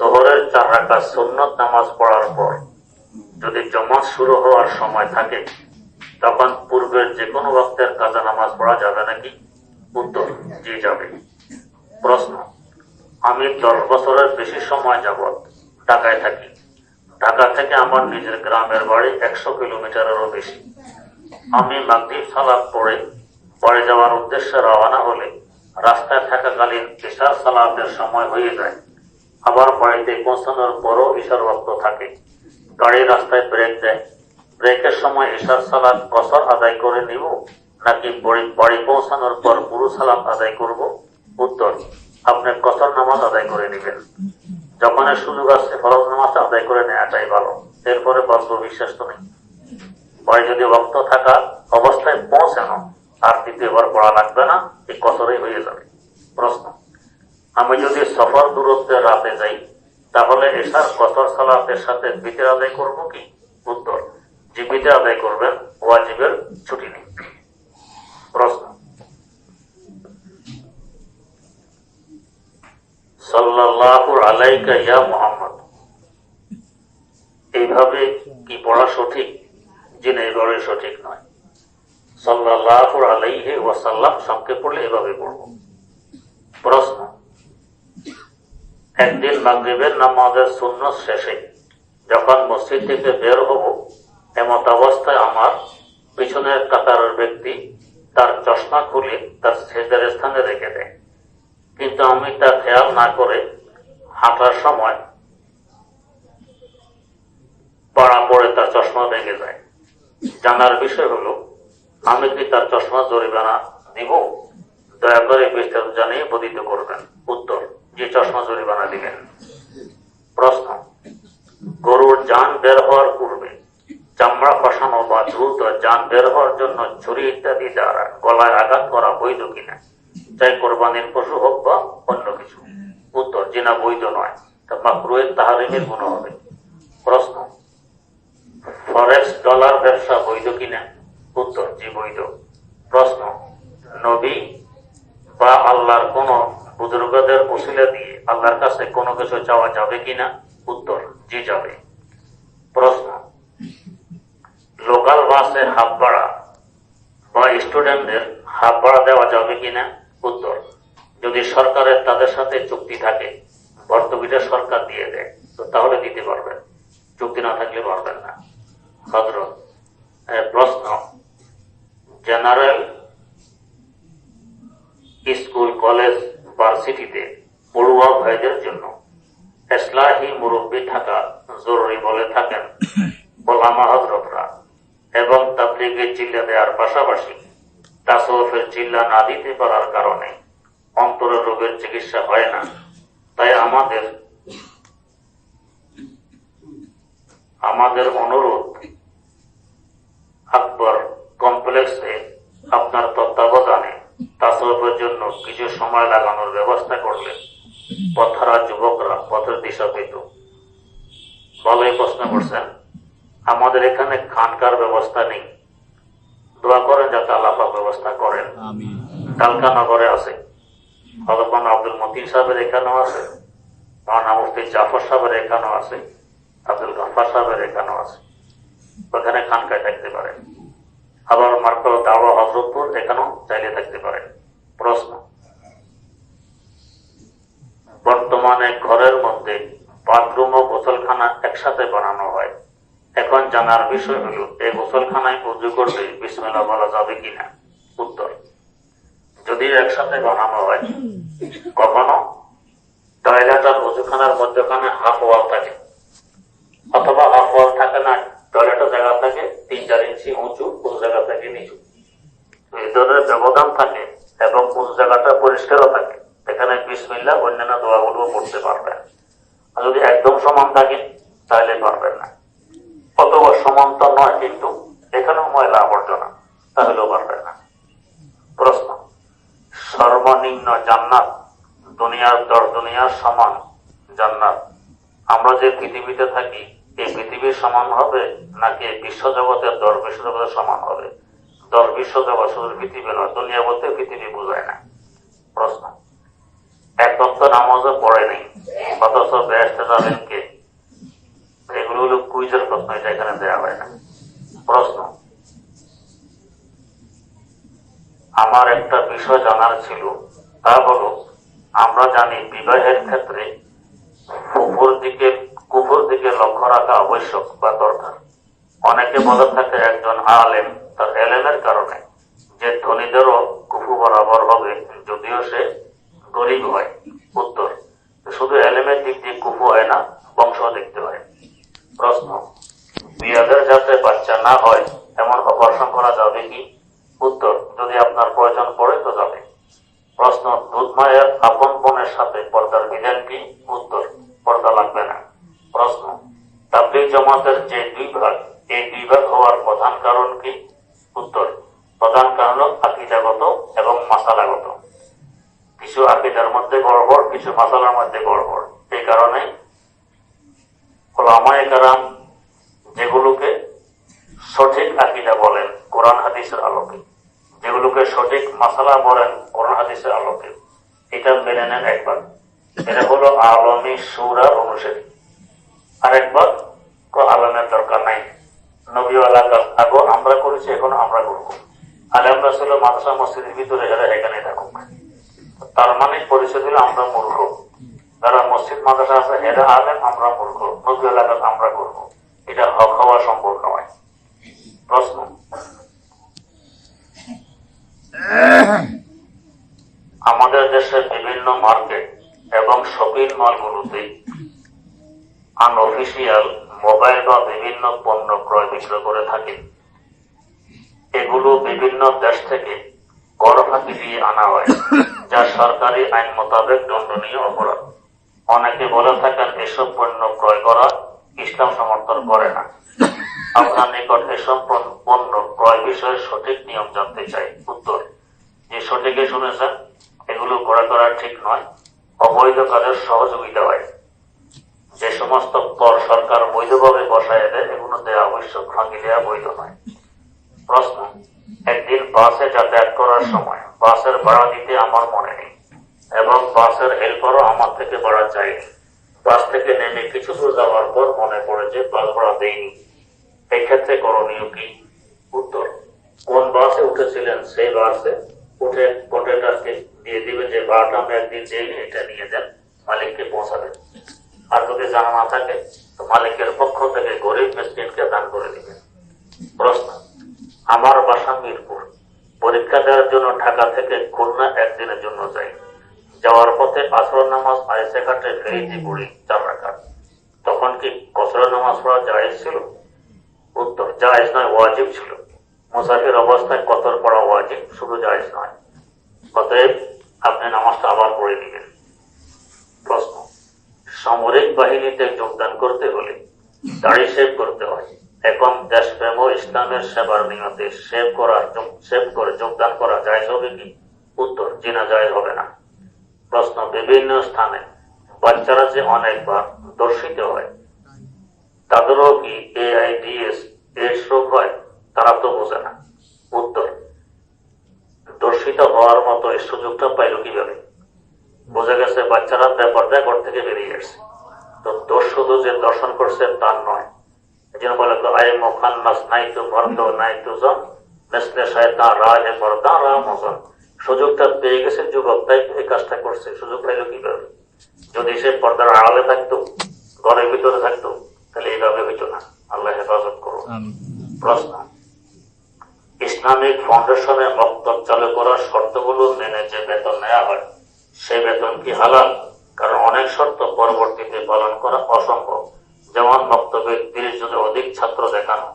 জোহরের চার রাখা সুন্নত নামাজ পড়ার পর যদি জমাত শুরু হওয়ার সময় থাকে, তখন পূর্বের যে কোনো বক্তের কাজা নামাজ পড়া যাবে নাকি? উত্তর, জি যাবে। প্রশ্ন, আমি দশ বছরের বেশি সময় যাবৎ ঢাকায় থাকি। ঢাকা থেকে আমার নিজের গ্রামের বাড়ি একশো কিলোমিটারেরও বেশি। আমি মাগরিব সালাদ পড়ে পরে যাওয়ার উদ্দেশ্যে রওনা হলে রাস্তায় থাকাকালীন ইশার সালাতের সময় হয়ে যায়। আবার বাড়িতে পৌঁছানোর পরও ইশার ওয়াক্ত থাকে। গাড়ি রাস্তায় ব্রেক দেয়। ব্রেকের সময় ইশার সালাদ কসর আদায় করে নিব, নাকি বাড়ি- বাড়ি পৌঁছানোর পর পুরো সালাত আদায় করব? উত্তর, আপনি কসর নামাজ আদায় করে নেবেন। যখন এর সুযোগ আসছে, ফরজ নামাজ আদায় করে নেওয়াটাই ভালো। এরপরে বজ্র বিশ্বাস তো নেই পরে যদি রক্ত থাকা অবস্থায় পৌঁছানো, আর দ্বিতীয়বার পড়া লাগবে না এই কসরেই হয়ে যাবে। আমি যদি সফর দূরত্বে রাতে যাই, তাহলে এসার কসর সালাতের সাথে বিতের আদায় করব কি? উত্তর জীবিতে আদায় করবেন, ওয়াজিবের ছুটি নেই। প্রশ্ন। আলাইকা ইয়া মুহাম্মদ। এইভাবে কি পড়া সঠিক? জেনে এবারে সঠিক নয়। সাল্লাল্লাহু আলাইহি ওয়াসাল্লাম সঙ্গে পড়লে এভাবে পড়ব। প্রশ্ন। একদিন মাগরিবের নামাজের সুন্নত শেষে যখন মসজিদ থেকে বের হব, এমত অবস্থায় আমার পিছনের কাতারের ব্যক্তি তার চশমা খুলে তার ছেদের স্থানে রেখে দেয়। কিন্তু আমি তা খেয়াল না করে হাঁটার সময় পাড়া পড়ে তার চশমা ভেঙে যায়। জানার বিষয় হলো, আমি কি তার চশমা জরিমানা দিব দয়া করে বিস্তারিত জানিয়ে বদিত করবেন। উত্তর। যে চশমা জরিমানা দিবেন প্রশ্ন, গরুর যান বের হওয়ার পূর্বে চামড়া ফসানো বা দ্রুত যান বের হওয়ার জন্য ছুরি ইত্যাদি দ্বারা গলায় আঘাত করা বৈধ কিনা? চাই কোরবানির পশু হোক বা অন্য কিছু। উত্তর, জিনা বৈধ নয়, তা মাকরুয়ের তাহারিমের গুণ হবে। প্রশ্ন, ফরেক্স ডলার ব্যবসা বৈধ কিনা? উত্তর, জি বৈধ। প্রশ্ন, নবী বা আল্লাহর কোন বুজুর্গদের উসিলা দিয়ে আল্লাহর কাছে কোনো কিছু চাওয়া যাবে কিনা? উত্তর, জি যাবে। প্রশ্ন, লোকাল বাসে হাফ ভাড়া বা স্টুডেন্টদের হাফ ভাড়া দেওয়া যাবে কিনা? উত্তর, যদি সরকারের তাদের সাথে চুক্তি থাকে ভর্তুকিটা সরকার দিয়ে দেয়, তো তাহলে দিতে পারবেন। চুক্তি না থাকলে পারবেন না। প্রশ্ন, জেনারেল ভার্সিটিতে পড়ুয়া ভাইদের জন্য। এসলাহি মুরব্বী জরুরি বলে থাকেন ওলামা হজরতরা এবং চিল্লা দেওয়ার পাশাপাশি তাসওয়ফের চিল্লা না দিতে পারার কারণে অন্তরের রোগের চিকিৎসা হয় না। তাই আমাদের আমাদের অনুরোধ, আকবর কমপ্লেক্সে আপনার তত্ত্বাবধানে তাসরফের জন্য কিছু সময় লাগানোর ব্যবস্থা করলে পথহারা যুবকরা পথের দিশা পেত। বলাই প্রশ্ন করছেন আমাদের এখানে খানকার ব্যবস্থা নেই। দোয়া করেন যাতে আল্লাপাক ব্যবস্থা করেন। কালকা নগরে আছে। হজরমান আব্দুল মতিন সাহেবের এখানেও আছে। মানা মুফতি জাফর সাহেবের এখানেও আছে। আব্দুল গফার সাহেবের এখানেও আছে। ওখানে খানকায় থাকতে পারে আবার মার্কো দাওয়া হজরতপুর, এখানেও চাইলে থাকতে পারে। প্রশ্ন। বর্তমানে ঘরের মধ্যে বাথরুম ও গোসলখানা একসাথে বানানো হয়। এখন জানার বিষয় হলো এই গোসলখানায় উজু করবে বিসমেলা বলা যাবে কিনা? উত্তর। যদি একসাথে বানানো হয়। কখনো? টয়লেট আর উজুখানার মধ্যখানে হাফ ওয়াল থাকে। অথবা হাফ ওয়াল থাকে না। টয়লেটের জায়গা থাকে তিন চার ইঞ্চি উঁচু, কোন জায়গা থেকে নিচু। এই ধরনের ব্যবধান থাকে এবং কোন জায়গাটা পরিষ্কারও থাকে। এখানে বিসমিল্লা অন্যান্য দোয়াগুলো পড়তে পারবেন। আর যদি একদম সমান থাকে, তাহলে পারবেন না। অথবা সমান তো নয়, কিন্তু এখানেও ময়লা আবর্জনা, তাহলেও পারবেন না। প্রশ্ন, সর্বনিম্ন জান্নাত, দুনিয়ার দশ দুনিয়ার সমান জান্নাত। আমরা যে পৃথিবীতে থাকি এই পৃথিবীর সমান হবে নাকি এই বিশ্বজগতের দশ বিশ্বজগতের সমান হবে? দশ বিশ্বজগৎ শুধু পৃথিবী নয়, দুনিয়া বলতে পৃথিবী বোঝায় না। প্রশ্ন। এক তত্ত্ব নামাজও পড়ে নেই, অথচ বেহেস্তে যাবেন কে? এগুলো হলো কুইজের প্রশ্ন, এটা এখানে দেওয়া হয় না। প্রশ্ন। আমার একটা বিষয় জানার ছিল, তা হলো আমরা জানি বিবাহের ক্ষেত্রে কুপুর দিকে কুপুর দিকে লক্ষ্য রাখা আবশ্যক বা দরকার। অনেকে বলে থাকে একজন আলেম তার এলেমের কারণে, যে ধনীদেরও কুফু বরাবর হবে, যদিও সে গরিব হয়। উত্তর, শুধু এলেমের দিক দিয়ে কুফু হয় না বংশ দেখতে হয়। প্রশ্ন, বিয়াদের যাতে বাচ্চা না হয়, এমন অপারেশন করা যাবে কি? উত্তর, যদি আপনার প্রয়োজন পড়ে তো যাবে। প্রশ্ন, দুধ মায়ের আপন বোনের সাথে পর্দার বিধান কি? উত্তর, পর্দা লাগবে না। জমাতের যে দুই ভাগ এই দুই ভাগ হওয়ার প্রধান কারণ কি? উত্তর। প্রধান কারণ হল আকিদাগত এবং মাসালাগত। কিছু আকিদার মধ্যে গড়বড়, কিছু মাসালার মধ্যে গড়বড়। এই কারণে ওলামায়ে কারাম যেগুলোকে সঠিক আকিদা বলেন, কোরআন হাদিসের আলোকে। যেগুলোকে সঠিক মাসালা বলেন, কোরআন হাদিসের আলোকে। এটা মেনে নেন একবার। এটা হলো আলমী সুরা অনুসারী। আরেকবার কোনো আলমের দরকার নাই। নবীওয়ালা কাজ আগো আমরা করেছি, এখন আমরা করব। আলেম রাসুল মাদ্রাসা মসজিদের ভিতরে এরা এখানে থাকুক, তার মানে পরিচয় দিলে আমরা মূর্খ। যারা মসজিদ, মাদ্রাসা আছে, এরা আলেম, আমরা মূর্খ। নবীওয়ালা কাজ আমরা করব। এটা হক হওয়া সম্ভব নয়। প্রশ্ন? আমাদের দেশের বিভিন্ন মার্কেট এবং শপিং মলগুলোতে আনঅফিসিয়াল মোবাইল বা বিভিন্ন পণ্য ক্রয় বিক্রয় করে থাকে। এগুলো বিভিন্ন দেশ থেকে কর ফাঁকি দিয়ে আনা হয়, যা সরকারি আইন মোতাবেক দণ্ডনীয় অপরাধ। অনেকে বলে থাকেন, এসব পণ্য ক্রয় করা ইসলাম সমর্থন করে না। আপনার নিকট এসব পণ্য- ক্রয় বিষয়ে সঠিক নিয়ম জানতে চাই। উত্তর, যে সঠিকে শুনেছেন, এগুলো ক্রয় করা ঠিক নয়। অবৈধ কাজের সহযোগিতা হয়। যে সমস্ত কর সরকার বৈধভাবে বসায় দেয় এগুলো দেওয়া আবশ্যক ফাঁকি দেওয়া বৈধ নয়। প্রশ্ন, একদিন বাসে যাতায়াত করার সময় বাসের ভাড়া দিতে আমার মনে নেই, এবং বাসের হেল্পারও আমার থেকে ভাড়া চাইনি বাস থেকে নেমে কিছু দূর যাওয়ার পর মনে পড়ে যে বাস ভাড়া দেয়নি এক্ষেত্রে করণীয় কি? উত্তর, কোন বাসে উঠেছিলেন সেই বাসে উঠে কন্ট্রাক্টরকে দিয়ে দিবেন যে ভাড়াটা আমি একদিন চেয়ে এটা নিয়ে যান, মালিককে পৌঁছাবেন। আর যদি জানা না থাকে, তো মালিকের পক্ষ থেকে গরিব মিসকিনকে দান করে দিবেন। প্রশ্ন, আমার বাসা মিরপুর। পরীক্ষা দেওয়ার জন্য ঢাকা থেকে খুলনা একদিনের জন্য যাই। যাওয়ার পথে আসর নামাজ আয়সে ঘাটে ফেরিতে পড়ি চার রাখা তখন কি কসর নামাজ পড়া জায়েজ ছিল? উত্তর, জায়েজ নয়, ওয়াজিব ছিল। মুসাফির অবস্থায় কতর পড়া ওয়াজিব? শুধু জায়েজ নয়। অতএব আপনি নামাজটা আবার পড়ে দিবেন প্রশ্ন সামরিক বাহিনীতে যোগদান করতে হলে দাড়ি শেভ করতে হয়। এখন দেশপ্রেম ও ইসলামের সেবার নিয়তে সেভ করার সেভ করে যোগদান করা যায় হবে কি? উত্তর জিনা যায় হবে না। প্রশ্ন, বিভিন্ন স্থানে বাচ্চারা যে অনেকবার দর্শিত হয়, তাদেরও কি এআইডিএস এডস রোগ হয়? তারা তো বোঝে না। উত্তর, দর্শিত হওয়ার মতো এই সুযোগটা পাইল কীভাবে? বোঝা গেছে বাচ্চারা ব্যাপারটা ঘর থেকে বেরিয়ে আসছে। তো দোষ শুধু যে দর্শন করছে তার নয়। এই জন্য বলে আয় মোখান নাই তো ভর্দ নাই তো জন মেসলে শয়তান রা হে রা মোজন সুযোগটা পেয়ে গেছে যুবক তাই এই কাজটা করছে। সুযোগ পাইল কীভাবে? যদি সে পর্দার আড়ালে থাকতো ঘরের ভিতরে থাকতো তাহলে এইভাবে হইতো না। আল্লাহ হেফাজত করুন। প্রশ্ন। ইসলামিক ফাউন্ডেশনে মক্তব চালু করার শর্তগুলো মেনে যে বেতন নেওয়া হয় সেই বেতন কি হালাল? কারণ অনেক শর্ত পরবর্তীতে পালন করা অসম্ভব। যেমন বক্তব্যে তিরিশ জনের অধিক ছাত্র দেখানো।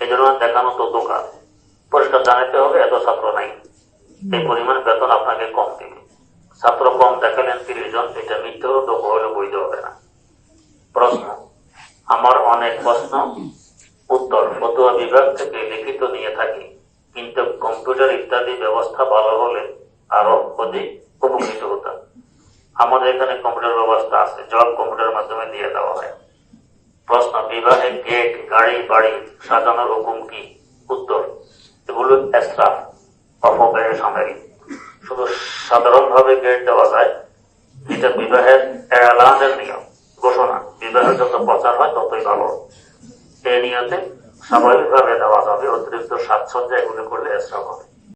এই জন্য দেখানো তো দোকান। পরিষ্কার জানাতে হবে, এত ছাত্র নাই। এই পরিমাণ বেতন আপনাকে কম দিবে। ছাত্র কম দেখালেন তিরিশ জন, এটা মিথ্যে তো হলে বৈধ হবে না। প্রশ্ন, আমার অনেক প্রশ্ন। উত্তর, ফতুয়া বিভাগ থেকে লিখিত নিয়ে থাকি। কিন্তু কম্পিউটার ইত্যাদি ব্যবস্থা ভালো হলে আরও অধিক উপকৃত আমাদের এখানে কম্পিউটার ব্যবস্থা আছে জব কম্পিউটারের মাধ্যমে দিয়ে দেওয়া হয়। প্রশ্ন, বিবাহে গেট গাড়ি, বাড়ি সাজানোর হুকুম কি? উত্তর, এগুলো এসরাফ অপব্যয়ের সামগ্রী। শুধু সাধারণভাবে গেট দেওয়া যায়, এটা বিবাহের এলানের ততই ভালো। এই নিয়তে স্বাভাবিকভাবে দেওয়া যাবে অতিরিক্ত স্বাচ্ছন্দ্য এগুলো করলে এসরাফ হবে।